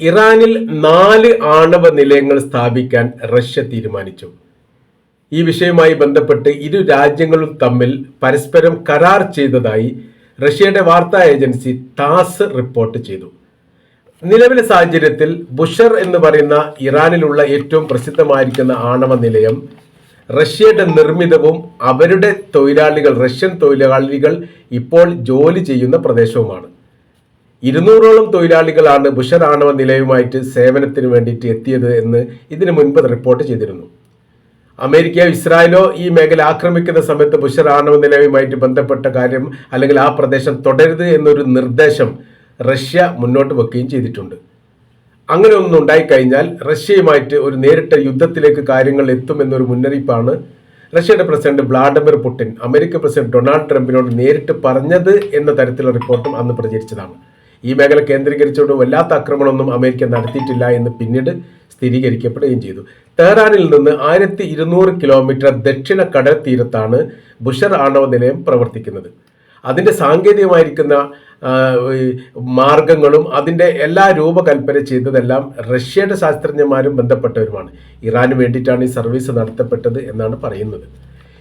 ഇറാനിൽ നാല് ആണവ നിലയങ്ങൾ സ്ഥാപിക്കാൻ റഷ്യ തീരുമാനിച്ചു. ഈ വിഷയവുമായി ബന്ധപ്പെട്ട് ഇരു രാജ്യങ്ങളും തമ്മിൽ പരസ്പരം കരാർ ചെയ്തതായി റഷ്യയുടെ വാർത്താ ഏജൻസി ടാസ് റിപ്പോർട്ട് ചെയ്തു. നിലവിലെ സാഹചര്യത്തിൽ ബുഷർ എന്ന് പറയുന്ന ഇറാനിലുള്ള ഏറ്റവും പ്രസിദ്ധമായിരിക്കുന്ന ആണവ നിലയം റഷ്യയുടെ നിർമ്മിതവും അവരുടെ തൊഴിലാളികൾ റഷ്യൻ തൊഴിലാളികൾ ഇപ്പോൾ ജോലി ചെയ്യുന്ന പ്രദേശവുമാണ്. ഇരുന്നൂറോളം തൊഴിലാളികളാണ് ബുഷർ ആണവ നിലയവുമായിട്ട് സേവനത്തിന് വേണ്ടിയിട്ട് എത്തിയത് എന്ന് ഇതിനു മുൻപ് റിപ്പോർട്ട് ചെയ്തിരുന്നു. അമേരിക്കയോ ഇസ്രായേലോ ഈ മേഖല ആക്രമിക്കുന്ന സമയത്ത് ബുഷർ ആണവ നിലയവുമായിട്ട് ബന്ധപ്പെട്ട കാര്യം അല്ലെങ്കിൽ ആ പ്രദേശം തുടരുത് എന്നൊരു നിർദ്ദേശം റഷ്യ മുന്നോട്ട് വെക്കുകയും ചെയ്തിട്ടുണ്ട്. അങ്ങനെ ഒന്നും ഉണ്ടായിക്കഴിഞ്ഞാൽ റഷ്യയുമായിട്ട് ഒരു നേരിട്ട യുദ്ധത്തിലേക്ക് കാര്യങ്ങൾ എത്തുമെന്നൊരു മുന്നറിയിപ്പാണ് റഷ്യയുടെ president Vladimir Putin America president Donald ട്രംപിനോട് നേരിട്ട് പറഞ്ഞത് എന്ന തരത്തിലുള്ള റിപ്പോർട്ടും അന്ന് പ്രചരിച്ചതാണ്. ഈ മേഖല കേന്ദ്രീകരിച്ചുകൊണ്ട് വല്ലാത്ത ആക്രമണമൊന്നും അമേരിക്ക നടത്തിയിട്ടില്ല എന്ന് പിന്നീട് സ്ഥിരീകരിക്കപ്പെടുകയും ചെയ്തു. ടെഹ്റാനിൽ നിന്ന് ആയിരത്തി ഇരുന്നൂറ് കിലോമീറ്റർ ദക്ഷിണ കടൽ തീരത്താണ് ബുഷർ ആണവ നിലയം പ്രവർത്തിക്കുന്നത്. അതിന്റെ സാങ്കേതികമായിരിക്കുന്ന മാർഗങ്ങളും അതിന്റെ എല്ലാ രൂപകൽപ്പന ചെയ്തതെല്ലാം റഷ്യയുടെ ശാസ്ത്രജ്ഞന്മാരും ബന്ധപ്പെട്ടവരുമാണ്. ഇറാന് വേണ്ടിയിട്ടാണ് ഈ സർവീസ് നടത്തപ്പെട്ടത് എന്നാണ് പറയുന്നത്.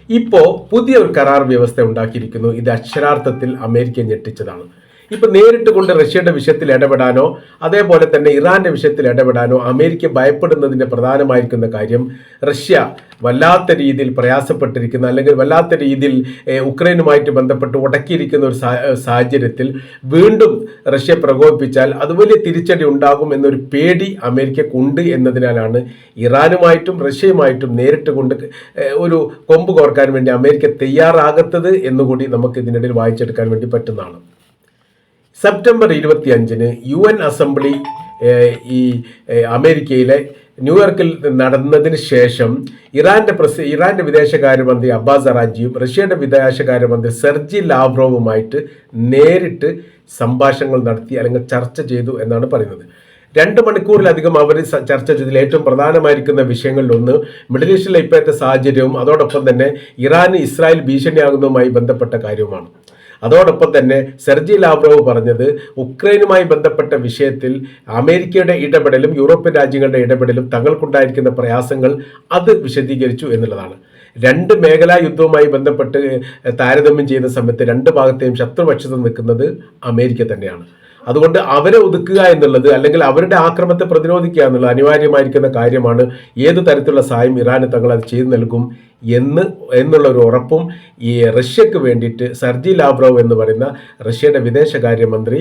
ഇപ്പോൾ പുതിയ ഒരു കരാർ വ്യവസ്ഥ ഉണ്ടാക്കിയിരിക്കുന്നു. ഇത് അക്ഷരാർത്ഥത്തിൽ അമേരിക്ക ഞെട്ടിച്ചതാണ്. ഇപ്പൊ നേരിട്ട് കൊണ്ട് റഷ്യയുടെ വിഷയത്തിൽ ഇടപെടാനോ അതേപോലെ തന്നെ ഇറാന്റെ വിഷയത്തിൽ ഇടപെടാനോ അമേരിക്ക ഭയപ്പെടുന്നതിന്റെ പ്രധാനമായിരിക്കുന്ന കാര്യം റഷ്യ വല്ലാത്ത രീതിയിൽ പ്രയാസപ്പെട്ടിരിക്കുന്ന അല്ലെങ്കിൽ വല്ലാത്ത രീതിയിൽ ഉക്രൈനുമായിട്ട് ബന്ധപ്പെട്ട് ഉടക്കിയിരിക്കുന്ന ഒരു സാഹചര്യത്തിൽ വീണ്ടും റഷ്യ പ്രകോപിപ്പിച്ചാൽ അത് വലിയ തിരിച്ചടി ഉണ്ടാകും എന്നൊരു പേടി അമേരിക്കക്കുണ്ട് എന്നതിനാലാണ് ഇറാനുമായിട്ടും റഷ്യയുമായിട്ടും നേരിട്ട് കൊണ്ട് ഒരു കൊമ്പ് കോർക്കാൻ വേണ്ടി അമേരിക്ക തയ്യാറാകത്തത് എന്നുകൂടി നമുക്ക് ഇതിനിടയിൽ വായിച്ചെടുക്കാൻ വേണ്ടി പറ്റുന്നതാണ്. സെപ്റ്റംബർ ഇരുപത്തി അഞ്ചിന് യു എൻ അസംബ്ലി ഈ അമേരിക്കയിലെ ന്യൂയോർക്കിൽ നടന്നതിന് ശേഷം ഇറാന്റെ പ്രസി ഇറാന്റെ വിദേശകാര്യമന്ത്രി അബ്ബാസ് അറാജിയും റഷ്യയുടെ വിദേശകാര്യമന്ത്രി സെർജി ലാവ്റോവുമായിട്ട് നേരിട്ട് സംഭാഷണങ്ങൾ നടത്തി അല്ലെങ്കിൽ ചർച്ച ചെയ്തു എന്നാണ് പറയുന്നത്. രണ്ട് മണിക്കൂറിലധികം അവർ ചർച്ച ചെയ്തതിൽ ഏറ്റവും പ്രധാനമായിരിക്കുന്ന വിഷയങ്ങളിലൊന്ന് മിഡിൽ ഈസ്റ്റിലെ ഇപ്പോഴത്തെ സാഹചര്യവും അതോടൊപ്പം തന്നെ ഇറാന് ഇസ്രായേൽ ഭീഷണിയാകുന്നതുമായി ബന്ധപ്പെട്ട കാര്യവുമാണ്. അതോടൊപ്പം തന്നെ സെർജി ലാവ്റോവ് പറഞ്ഞത് ഉക്രൈനുമായി ബന്ധപ്പെട്ട വിഷയത്തിൽ അമേരിക്കയുടെ ഇടപെടലും യൂറോപ്യൻ രാജ്യങ്ങളുടെ ഇടപെടലും തങ്ങൾക്കുണ്ടായിരിക്കുന്ന പ്രയാസങ്ങൾ അത് വിശദീകരിച്ചു എന്നുള്ളതാണ്. രണ്ട് മേഖലാ യുദ്ധവുമായി ബന്ധപ്പെട്ട് താരതമ്യം ചെയ്യുന്ന സമയത്ത് രണ്ട് ഭാഗത്തെയും ശത്രുപക്ഷത്ത് നിൽക്കുന്നത് അമേരിക്ക തന്നെയാണ്. അതുകൊണ്ട് അവരെ ഒതുക്കുക എന്നുള്ളത് അല്ലെങ്കിൽ അവരുടെ ആക്രമത്തെ പ്രതിരോധിക്കുക എന്നുള്ളത് അനിവാര്യമായിരിക്കുന്ന കാര്യമാണ് ഏത് തരത്തിലുള്ള സഹായം ഇറാന് തങ്ങൾ അത് ചെയ്തു നൽകും എന്ന് എന്നുള്ള ഒരു ഉറപ്പും ഈ റഷ്യക്ക് വേണ്ടിയിട്ട് സർജി ലാബ്രോവ് എന്ന് പറയുന്ന റഷ്യയുടെ വിദേശകാര്യമന്ത്രി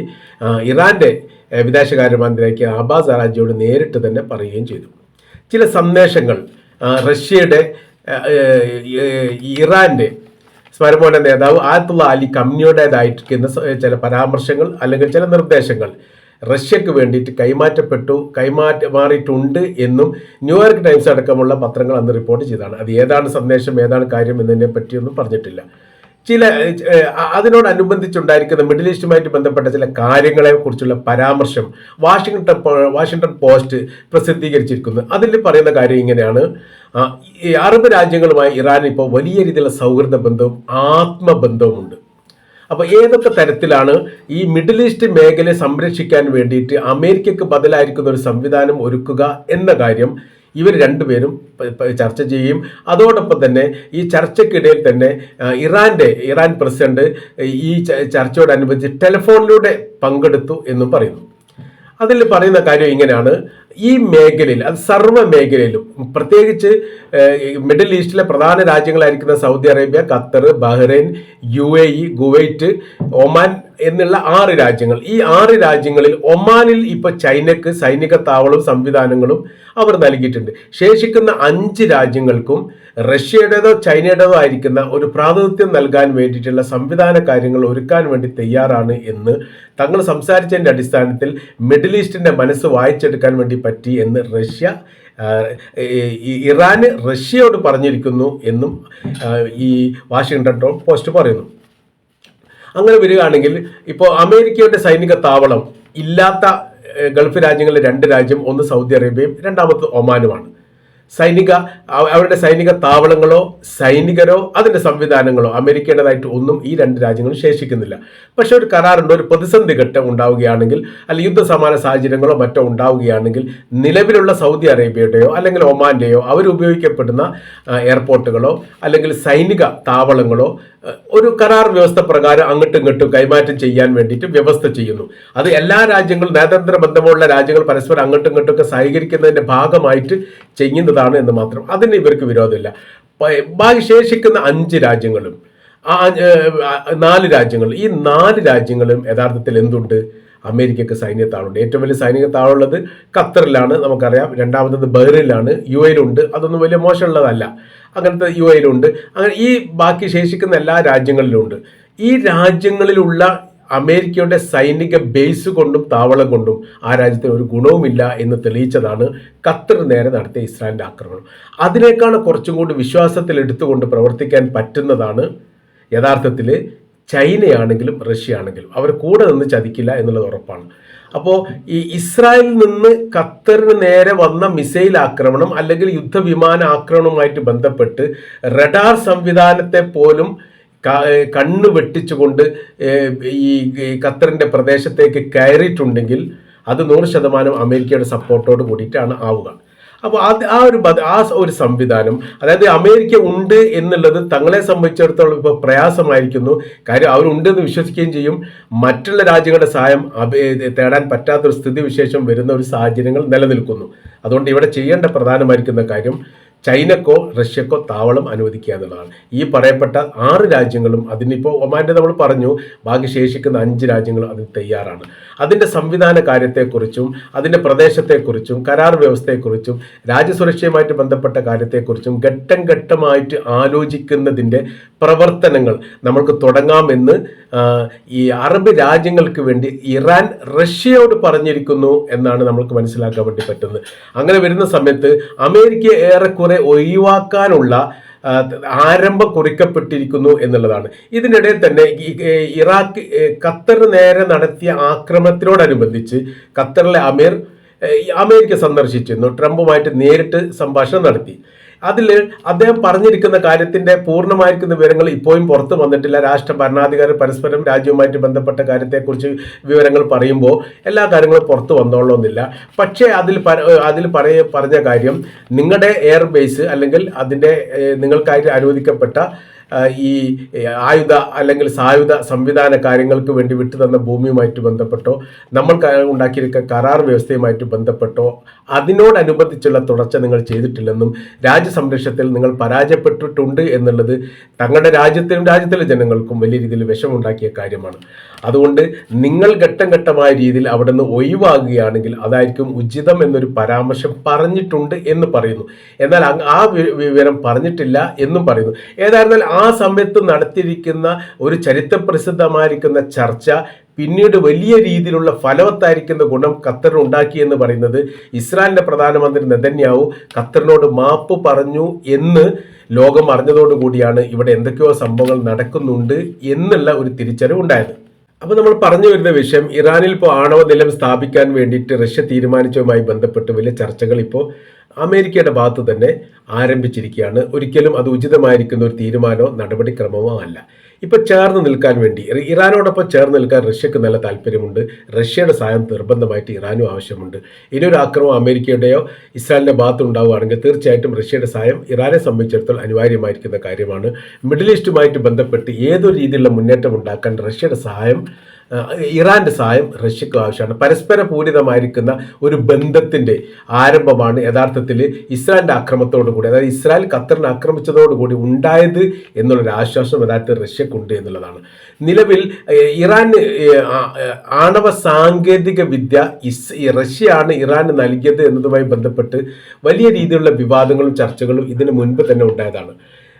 ഇറാന്റെ ഏ, വിദേശകാര്യമന്ത്രിക്ക് അബ്ബാസ് അറാജിയോട് നേരിട്ട് തന്നെ പറയുകയും ചെയ്തു. ചില സന്ദേശങ്ങൾ റഷ്യയുടെ ആ, സ്മരമോന നേതാവ് ആയത്തുള്ള അലി കമ്മിയുടേതായിരിക്കുന്ന ചില പരാമർശങ്ങൾ അല്ലെങ്കിൽ ചില നിർദ്ദേശങ്ങൾ റഷ്യക്ക് വേണ്ടിയിട്ട് കൈമാറ്റപ്പെട്ടു കൈമാറ്റ മാറിയിട്ടുണ്ട് എന്നും ന്യൂയോർക്ക് ടൈംസ് അടക്കമുള്ള പത്രങ്ങൾ അന്ന് റിപ്പോർട്ട് ചെയ്തതാണ്. അത് ഏതാണ് സന്ദേശം ഏതാണ് കാര്യം എന്നതിനെ പറ്റിയൊന്നും പറഞ്ഞിട്ടില്ല. ചില അതിനോടനുബന്ധിച്ചുണ്ടായിരിക്കുന്ന മിഡിൽ ഈസ്റ്റുമായിട്ട് ബന്ധപ്പെട്ട ചില കാര്യങ്ങളെ കുറിച്ചുള്ള പരാമർശം വാഷിങ്ടൺ വാഷിങ്ടൺ പോസ്റ്റ് പ്രസിദ്ധീകരിച്ചിരിക്കുന്നു. അതിൽ പറയുന്ന കാര്യം ഇങ്ങനെയാണ്. അറബ് രാജ്യങ്ങളുമായി ഇറാൻ ഇപ്പോൾ വലിയ രീതിയിലുള്ള സൗഹൃദ ബന്ധവും ആത്മബന്ധവുമുണ്ട്. അപ്പോൾ ഏതൊക്കെ തരത്തിലാണ് ഈ മിഡിൽ ഈസ്റ്റ് മേഖലയെ സംരക്ഷിക്കാൻ വേണ്ടിയിട്ട് അമേരിക്കക്ക് ബദലായിരിക്കുന്ന ഒരു സംവിധാനം ഒരുക്കുക എന്ന കാര്യം ഇവർ രണ്ടുപേരും ചർച്ച ചെയ്യും അതോടൊപ്പം തന്നെ ഈ ചർച്ചയ്ക്കിടയിൽ തന്നെ ഇറാന്റെ ഇറാൻ പ്രസിഡന്റ് ഈ ചർച്ചയോടനുബന്ധിച്ച് ടെലിഫോണിലൂടെ പങ്കെടുത്തു എന്നും പറയുന്നു. അതിൽ പറയുന്ന കാര്യം ഇങ്ങനെയാണ്. ഈ മേഖലയിൽ അത് സർവ മേഖലയിലും പ്രത്യേകിച്ച് മിഡിൽ ഈസ്റ്റിലെ പ്രധാന രാജ്യങ്ങളായിരിക്കുന്ന Saudi Arabia Qatar Bahrain U A E Kuwait Oman എന്നുള്ള ആറ് രാജ്യങ്ങൾ. ഈ ആറ് രാജ്യങ്ങളിൽ ഒമാനിൽ ഇപ്പൊ ചൈനക്ക് സൈനിക താവളവും സംവിധാനങ്ങളും അവർ നൽകിയിട്ടുണ്ട്. ശേഷിക്കുന്ന അഞ്ച് രാജ്യങ്ങൾക്കും റഷ്യയുടേതോ ചൈനയുടേതോ ആയിരിക്കുന്ന ഒരു പ്രാതിനിധ്യം നൽകാൻ വേണ്ടിയിട്ടുള്ള സംവിധാന കാര്യങ്ങൾ ഒരുക്കാൻ വേണ്ടി തയ്യാറാണ് എന്ന് തങ്ങൾ സംസാരിച്ചതിന്റെ അടിസ്ഥാനത്തിൽ മിഡിൽ ഈസ്റ്റിന്റെ മനസ്സ് വായിച്ചെടുക്കാൻ വേണ്ടി പറ്റി എന്ന് റഷ്യ ഇറാന് റഷ്യയോട് പറഞ്ഞിരിക്കുന്നു എന്നും ഈ വാഷിങ്ടൺ പോസ്റ്റ് പറയുന്നു. അങ്ങനെ വരികയാണെങ്കിൽ ഇപ്പോൾ അമേരിക്കയുടെ സൈനിക താവളം ഇല്ലാത്ത ഗൾഫ് രാജ്യങ്ങളിലെ രണ്ട് രാജ്യം ഒന്ന് സൗദി അറേബ്യയും രണ്ടാമത് ഒമാനുമാണ്. സൈനിക അവരുടെ സൈനിക താവളങ്ങളോ സൈനികരോ അതിന്റെ സംവിധാനങ്ങളോ അമേരിക്കയുടേതായിട്ട് ഒന്നും ഈ രണ്ട് രാജ്യങ്ങളും ശേഷിക്കുന്നില്ല. പക്ഷേ ഒരു കരാറുണ്ട് ഒരു പ്രതിസന്ധി ഘട്ടം ഉണ്ടാവുകയാണെങ്കിൽ അല്ലെങ്കിൽ യുദ്ധസമാന സാഹചര്യങ്ങളോ മറ്റോ ഉണ്ടാവുകയാണെങ്കിൽ നിലവിലുള്ള സൗദി അറേബ്യയുടെയോ അല്ലെങ്കിൽ ഒമാന്റെയോ അവരുപയോഗിക്കപ്പെടുന്ന എയർപോർട്ടുകളോ അല്ലെങ്കിൽ സൈനിക താവളങ്ങളോ ഒരു കരാർ വ്യവസ്ഥ പ്രകാരം അങ്ങോട്ടും ഇങ്ങോട്ടും കൈമാറ്റം ചെയ്യാൻ വേണ്ടിയിട്ട് വ്യവസ്ഥ ചെയ്യുന്നു. അത് എല്ലാ രാജ്യങ്ങളും നയതന്ത്ര ബന്ധമുള്ള രാജ്യങ്ങൾ പരസ്പരം അങ്ങോട്ടും ഇങ്ങോട്ടും ഒക്കെ സഹകരിക്കുന്നതിന്റെ ഭാഗമായിട്ട് ചെയ്യുന്നതാണ് എന്ന് മാത്രം. അതിന് ഇവർക്ക് വിരോധമില്ല. ബാക്കി ശേഷിക്കുന്ന അഞ്ച് രാജ്യങ്ങളും ആ, നാല് രാജ്യങ്ങൾ ഈ നാല് രാജ്യങ്ങളും യഥാർത്ഥത്തിൽ എന്തുണ്ട്? അമേരിക്കക്ക് സൈനിക താവളമുണ്ട് ഏറ്റവും വലിയ സൈനിക താവളമുള്ളത് ഖത്തറിലാണ് നമുക്കറിയാം. രണ്ടാമത്തത് ബഹ്റിനിലാണ്. യു എയിലുണ്ട് അതൊന്നും വലിയ മോശമുള്ളതല്ല. അങ്ങനത്തെ യു എയിലുണ്ട് അങ്ങനെ ഈ ബാക്കി ശേഷിക്കുന്ന എല്ലാ രാജ്യങ്ങളിലും ഉണ്ട് ഈ രാജ്യങ്ങളിലുള്ള അമേരിക്കയുടെ സൈനിക ബേസ് കൊണ്ടും താവളം കൊണ്ടും ആ രാജ്യത്തിന് ഒരു ഗുണവുമില്ല എന്ന് തെളിയിച്ചതാണ് ഖത്തർ നേരെ നടത്തിയ ഇസ്രായേലിന്റെ ആക്രമണം. അതിനേക്കാൾ കുറച്ചും കൂടി വിശ്വാസത്തിൽ എടുത്തുകൊണ്ട് പ്രവർത്തിക്കാൻ പറ്റുന്നതാണ് യഥാർത്ഥത്തിൽ ചൈനയാണെങ്കിലും റഷ്യ ആണെങ്കിലും അവർ കൂടെ നിന്ന് ചതിക്കില്ല എന്നുള്ളത് ഉറപ്പാണ്. അപ്പോൾ ഈ ഇസ്രായേലിൽ നിന്ന് ഖത്തറിന് നേരെ വന്ന മിസൈൽ ആക്രമണം അല്ലെങ്കിൽ യുദ്ധവിമാന ആക്രമണവുമായിട്ട് ബന്ധപ്പെട്ട് റഡാർ സംവിധാനത്തെ പോലും കണ്ണു വെട്ടിച്ചുകൊണ്ട് ഈ ഖത്തറിന്റെ പ്രദേശത്തേക്ക് കയറിയിട്ടുണ്ടെങ്കിൽ അത് നൂറ് ശതമാനം അമേരിക്കയുടെ സപ്പോർട്ടോട് കൂടിയിട്ടാണ് ആവുക. അപ്പോൾ ആ ഒരു ആ ഒരു സംവിധാനം അതായത് അമേരിക്ക ഉണ്ട് എന്നുള്ളത് തങ്ങളെ സംബന്ധിച്ചിടത്തോളം ഇപ്പോൾ പ്രയാസമായിരിക്കുന്നു. കാര്യം അവരുണ്ട് എന്ന് വിശ്വസിക്കുകയും ചെയ്യും. മറ്റുള്ള രാജ്യങ്ങളുടെ സഹായം തേടാൻ പറ്റാത്തൊരു സ്ഥിതി വിശേഷം വരുന്ന ഒരു സാഹചര്യങ്ങൾ നിലനിൽക്കുന്നു. അതുകൊണ്ട് ഇവിടെ ചെയ്യേണ്ട പ്രധാനമായിരിക്കുന്ന കാര്യം ചൈനക്കോ റഷ്യക്കോ താവളം അനുവദിക്കുക എന്നുള്ളതാണ്. ഈ പറയപ്പെട്ട ആറ് രാജ്യങ്ങളും അതിനിപ്പോൾ ഒമാന്റെ നമ്മൾ പറഞ്ഞു ബാക്കി ശേഷിക്കുന്ന അഞ്ച് രാജ്യങ്ങളും അതിന് തയ്യാറാണ്. അതിന്റെ സംവിധാന കാര്യത്തെക്കുറിച്ചും അതിന്റെ പ്രദേശത്തെക്കുറിച്ചും കരാർ വ്യവസ്ഥയെക്കുറിച്ചും രാജ്യസുരക്ഷയുമായിട്ട് ബന്ധപ്പെട്ട കാര്യത്തെക്കുറിച്ചും ഘട്ടം ഘട്ടമായിട്ട് ആലോചിക്കുന്നതിന്റെ പ്രവർത്തനങ്ങൾ നമ്മൾക്ക് തുടങ്ങാമെന്ന് ഈ അറബ് രാജ്യങ്ങൾക്ക് വേണ്ടി ഇറാൻ റഷ്യയോട് പറഞ്ഞിരിക്കുന്നു എന്നാണ് നമ്മൾക്ക് മനസ്സിലാക്കാൻ വേണ്ടി പറ്റുന്നത്. അങ്ങനെ വരുന്ന സമയത്ത് അമേരിക്ക ഏറെക്കുറെ ഒഴിവാക്കാനുള്ള ആരംഭ കുറിക്കപ്പെട്ടിരിക്കുന്നു എന്നുള്ളതാണ്. ഇതിനിടയിൽ തന്നെ ഇറാഖ് ഖത്തർ നേരെ നടത്തിയ ആക്രമണത്തിനോടനുബന്ധിച്ച് ഖത്തറിലെ അമീർ അമേരിക്ക സന്ദർശിച്ചിരുന്നു. ട്രംപുമായിട്ട് നേരിട്ട് സംഭാഷണം നടത്തി. അതിൽ അദ്ദേഹം പറഞ്ഞിരിക്കുന്ന കാര്യത്തിന്റെ പൂർണമായിരിക്കുന്ന വിവരങ്ങൾ ഇപ്പോഴും പുറത്തു വന്നിട്ടില്ല. രാഷ്ട്ര ഭരണാധികാരി പരസ്പരം രാജ്യവുമായിട്ട് ബന്ധപ്പെട്ട കാര്യത്തെക്കുറിച്ച് വിവരങ്ങൾ പറയുമ്പോൾ എല്ലാ കാര്യങ്ങളും പുറത്തു വന്നോളണമെന്നില്ല. പക്ഷേ അതിൽ അതിൽ പറയ പറഞ്ഞ കാര്യം നിങ്ങളുടെ എയർ ബേസ് അല്ലെങ്കിൽ അതിന്റെ നിങ്ങൾക്കായിട്ട് അനുവദിക്കപ്പെട്ട ഈ ആയുധ അല്ലെങ്കിൽ സായുധ സംവിധാന കാര്യങ്ങൾക്ക് വേണ്ടി വിട്ടുതന്ന ഭൂമിയുമായിട്ട് ബന്ധപ്പെട്ടോ നമ്മൾ ഉണ്ടാക്കിയിരിക്കുന്ന കരാർ വ്യവസ്ഥയുമായിട്ട് ബന്ധപ്പെട്ടോ അതിനോടനുബന്ധിച്ചുള്ള തുടർച്ച നിങ്ങൾ ചെയ്തിട്ടില്ലെന്നും രാജ്യസംരക്ഷണത്തിൽ നിങ്ങൾ പരാജയപ്പെട്ടിട്ടുണ്ട് എന്നുള്ളത് തങ്ങളുടെ രാജ്യത്തിനും രാജ്യത്തിലെ ജനങ്ങൾക്കും വലിയ രീതിയിൽ വിഷമുണ്ടാക്കിയ കാര്യമാണ്. അതുകൊണ്ട് നിങ്ങൾ ഘട്ടം ഘട്ടമായ രീതിയിൽ അവിടെ നിന്ന് ഒഴിവാകുകയാണെങ്കിൽ അതായിരിക്കും ഉചിതം എന്നൊരു പരാമർശം പറഞ്ഞിട്ടുണ്ട് എന്ന് പറയുന്നു. എന്നാൽ ആ വിവരം പറഞ്ഞിട്ടില്ല എന്നും പറയുന്നു. ഏതായിരുന്നാൽ ആ സമയത്ത് നടത്തിയിരിക്കുന്ന ഒരു ചരിത്രപ്രസിദ്ധമായിരിക്കുന്ന ചർച്ച പിന്നീട് വലിയ രീതിയിലുള്ള ഫലവത്തായിരിക്കുന്ന ഗുണം ഖത്തർ ഉണ്ടാക്കി എന്ന് പറയുന്നത് ഇസ്രായേലിന്റെ പ്രധാനമന്ത്രി നെതന്യാവു ഖത്തറിനോട് മാപ്പ് പറഞ്ഞു എന്ന് ലോകം അറിഞ്ഞതോടുകൂടിയാണ് ഇവിടെ എന്തൊക്കെയോ സംഭവങ്ങൾ നടക്കുന്നുണ്ട് എന്നുള്ള ഒരു തിരിച്ചറിവ് ഉണ്ടായത്. അപ്പോൾ നമ്മൾ പറഞ്ഞു വരുന്ന വിഷയം ഇറാനിൽ ഇപ്പോൾ ആണവ നിലം സ്ഥാപിക്കാൻ വേണ്ടിയിട്ട് റഷ്യ തീരുമാനിച്ചതുമായി ബന്ധപ്പെട്ട് വലിയ ചർച്ചകൾ ഇപ്പോൾ അമേരിക്കയുടെ ഭാഗത്ത് തന്നെ ആരംഭിച്ചിരിക്കുകയാണ്. ഒരിക്കലും അത് ഉചിതമായിരിക്കുന്ന ഒരു തീരുമാനമോ നടപടിക്രമമോ അല്ല. ഇപ്പൊ ചേർന്ന് നിൽക്കാൻ വേണ്ടി ഇറാനോടൊപ്പം ചേർന്ന് നിൽക്കാൻ റഷ്യക്ക് നല്ല താല്പര്യമുണ്ട്. റഷ്യയുടെ സഹായം നിർബന്ധമായിട്ട് ഇറാനും ആവശ്യമുണ്ട്. ഇനി ഒരു ആക്രമണം അമേരിക്കയുടെയോ ഇസ്രായേലിന്റെ ഭാഗത്ത് ഉണ്ടാവുകയാണെങ്കിൽ തീർച്ചയായിട്ടും റഷ്യയുടെ സഹായം ഇറാനെ സംബന്ധിച്ചിടത്തോളം അനിവാര്യമായിരിക്കുന്ന കാര്യമാണ്. മിഡിൽ ഈസ്റ്റുമായിട്ട് ബന്ധപ്പെട്ട് ഏതൊരു രീതിയിലുള്ള മുന്നേറ്റം ഉണ്ടാക്കാൻ റഷ്യയുടെ സഹായം ഇറാന്റെ സഹായം റഷ്യക്ക് ആവശ്യമാണ്. പരസ്പര പൂരിതമായിരിക്കുന്ന ഒരു ബന്ധത്തിന്റെ ആരംഭമാണ് യഥാർത്ഥത്തിൽ ഇസ്രായേലിന്റെ ആക്രമണത്തോടു കൂടി അതായത് ഇസ്രായേൽ ഖത്തറിനെ ആക്രമിച്ചതോടുകൂടി ഉണ്ടായത് എന്നുള്ളൊരു ആശ്വാസം യഥാർത്ഥത്തിൽ റഷ്യക്കുണ്ട് എന്നുള്ളതാണ്. നിലവിൽ ഏഹ്, ആണവ സാങ്കേതിക വിദ്യ ഇസ് റഷ്യയാണ് ഇറാന് നൽകിയത് എന്നതുമായി ബന്ധപ്പെട്ട് വലിയ രീതിയിലുള്ള വിവാദങ്ങളും ചർച്ചകളും ഇതിനു മുൻപ് തന്നെ ഉണ്ടായതാണ്.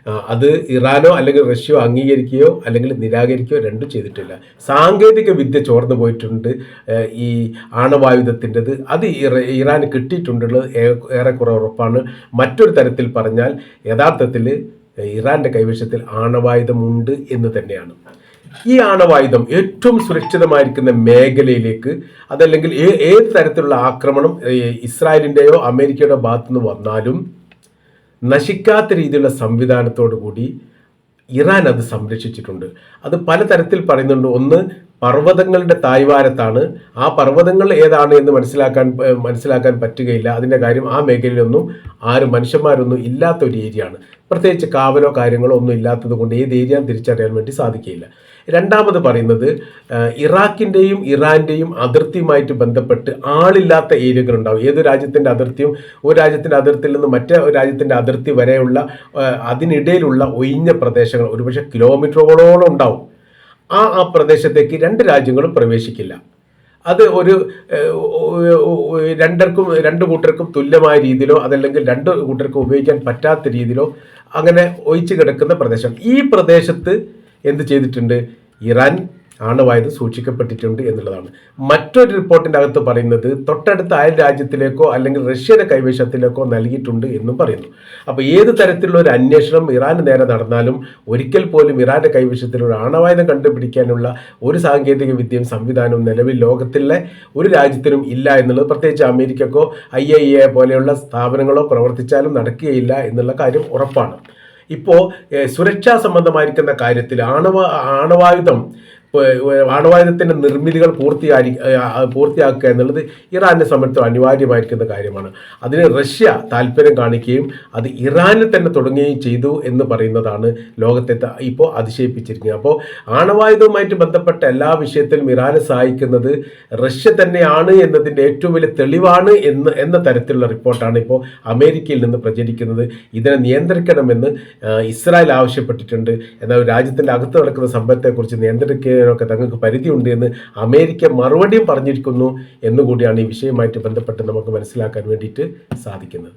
അത് ഇറാനോ അല്ലെങ്കിൽ റഷ്യയോ അംഗീകരിക്കുകയോ അല്ലെങ്കിൽ നിരാകരിക്കുകയോ രണ്ടും ചെയ്തിട്ടില്ല. സാങ്കേതിക വിദ്യ ചോർന്നു പോയിട്ടുണ്ട് ഈ ആണവായുധത്തിന്റെത്. അത് ഇറാൻ കിട്ടിയിട്ടുണ്ടുള്ളത് ഏറെക്കുറെ ഉറപ്പാണ്. മറ്റൊരു തരത്തിൽ പറഞ്ഞാൽ യഥാർത്ഥത്തിൽ ഇറാന്റെ കൈവശത്തിൽ ആണവായുധമുണ്ട് എന്ന് തന്നെയാണ്. ഈ ആണവായുധം ഏറ്റവും സുരക്ഷിതമായിരിക്കുന്ന മേഖലയിലേക്ക് അതല്ലെങ്കിൽ ഏത് തരത്തിലുള്ള ആക്രമണം ഇസ്രായേലിന്റെയോ അമേരിക്കയുടെ ഭാഗത്തുനിന്ന് വന്നാലും നശിക്കാത്ത രീതിയിലുള്ള സംവിധാനത്തോടു കൂടി ഇറാൻ അത് സംരക്ഷിച്ചിട്ടുണ്ട്. അത് പലതരത്തിൽ പറയുന്നുണ്ട്. ഒന്ന് പർവതങ്ങളുടെ തായ്വാരത്താണ് ആ പർവതങ്ങൾ ഏതാണ് എന്ന് മനസ്സിലാക്കാൻ മനസ്സിലാക്കാൻ പറ്റുകയില്ല. അതിന്റെ കാര്യം ആ മേഖലയിലൊന്നും ആരും മനുഷ്യന്മാരൊന്നും ഇല്ലാത്ത ഒരു ഏരിയയാണ്. പ്രത്യേകിച്ച് കാവലോ കാര്യങ്ങളോ ഒന്നും ഇല്ലാത്തത് കൊണ്ട് ഏത് ഏരിയ തിരിച്ചറിയാൻ വേണ്ടി സാധിക്കില്ല രണ്ടാമത് പറയുന്നത് ഇറാഖിന്റെയും ഇറാന്റെയും അതിർത്തിയുമായിട്ട് ബന്ധപ്പെട്ട് ആളില്ലാത്ത ഏരിയകൾ ഉണ്ടാവും. ഏത് രാജ്യത്തിന്റെ അതിർത്തിയും ഒരു രാജ്യത്തിന്റെ അതിർത്തിയിൽ നിന്ന് മറ്റേ രാജ്യത്തിന്റെ അതിർത്തി വരെയുള്ള അതിനിടയിലുള്ള ഒഴിഞ്ഞ പ്രദേശങ്ങൾ ഒരുപക്ഷെ കിലോമീറ്ററുകളോളം ഉണ്ടാവും. ആ ആ പ്രദേശത്തേക്ക് രണ്ട് രാജ്യങ്ങളും പ്രവേശിക്കില്ല. അത് ഒരു രണ്ടർക്കും രണ്ട് കൂട്ടർക്കും തുല്യമായ രീതിയിലോ അതല്ലെങ്കിൽ രണ്ട് കൂട്ടർക്കും ഉപയോഗിക്കാൻ പറ്റാത്ത രീതിയിലോ അങ്ങനെ ഒഴിച്ചു കിടക്കുന്ന പ്രദേശം. ഈ പ്രദേശത്ത് എന്ത് ചെയ്തിട്ടുണ്ട്? ഇറാൻ ആണവായുധം സൂക്ഷിക്കപ്പെട്ടിട്ടുണ്ട് എന്നുള്ളതാണ്. മറ്റൊരു റിപ്പോർട്ടിന്റെ അകത്ത് പറയുന്നത് തൊട്ടടുത്ത അയൽ രാജ്യത്തിലേക്കോ അല്ലെങ്കിൽ റഷ്യയുടെ കൈവശത്തിലേക്കോ നൽകിയിട്ടുണ്ട് എന്നും പറയുന്നു. അപ്പോൾ ഏത് തരത്തിലുള്ള ഒരു അന്വേഷണം ഇറാന് നേരെ നടന്നാലും ഒരിക്കൽ പോലും ഇറാന്റെ കൈവശത്തിലൊരു ആണവായുധം കണ്ടുപിടിക്കാനുള്ള ഒരു സാങ്കേതിക വിദ്യയും സംവിധാനവും നിലവിൽ ലോകത്തിലെ ഒരു രാജ്യത്തിനും ഇല്ല എന്നുള്ളത് പ്രത്യേകിച്ച് അമേരിക്കക്കോ ഐ എ പോലെയുള്ള സ്ഥാപനങ്ങളോ പ്രവർത്തിച്ചാലും നടക്കുകയില്ല എന്നുള്ള കാര്യം ഉറപ്പാണ്. ഇപ്പോൾ സുരക്ഷാ സംബന്ധമായിരിക്കുന്ന കാര്യത്തിൽ ആണവ ആണവായുധം ആണവായുധത്തിന്റെ നിർമ്മിതികൾ പൂർത്തിയായി പൂർത്തിയാക്കുക എന്നുള്ളത് ഇറാനെ സംബന്ധിച്ച് അനിവാര്യമായിരിക്കുന്ന കാര്യമാണ്. അതിന് റഷ്യ താല്പര്യം കാണിക്കുകയും അത് ഇറാനിൽ തന്നെ തുടങ്ങുകയും ചെയ്തു എന്ന് പറയുന്നതാണ് ലോകത്തെ ഇപ്പോൾ അതിശയിപ്പിച്ചിരിക്കുന്നത്. അപ്പോൾ ആണവായുധവുമായിട്ട് ബന്ധപ്പെട്ട എല്ലാ വിഷയത്തിലും ഇറാനെ സഹായിക്കുന്നത് റഷ്യ തന്നെയാണ് എന്നതിന്റെ ഏറ്റവും വലിയ തെളിവാണ് എന്ന് എന്ന തരത്തിലുള്ള റിപ്പോർട്ടാണ് ഇപ്പോൾ അമേരിക്കയിൽ നിന്ന് പ്രചരിക്കുന്നത്. ഇതിനെ നിയന്ത്രിക്കണമെന്ന് ഇസ്രായേൽ ആവശ്യപ്പെട്ടിട്ടുണ്ട്. എന്നാൽ രാജ്യത്തിന്റെ അകത്ത് നടക്കുന്ന സംഭവത്തെക്കുറിച്ച് നിയന്ത്രിക്കാനൊക്കെ തങ്ങൾക്ക് പരിധിയുണ്ട് എന്ന് അമേരിക്ക മറുപടിയും പറഞ്ഞിരിക്കുന്നു എന്നുകൂടിയാണ് ഈ വിഷയവുമായിട്ട് ബന്ധപ്പെട്ട് നമുക്ക് മനസ്സിലാക്കാൻ വേണ്ടിയിട്ട് സാധിക്കുന്നത്.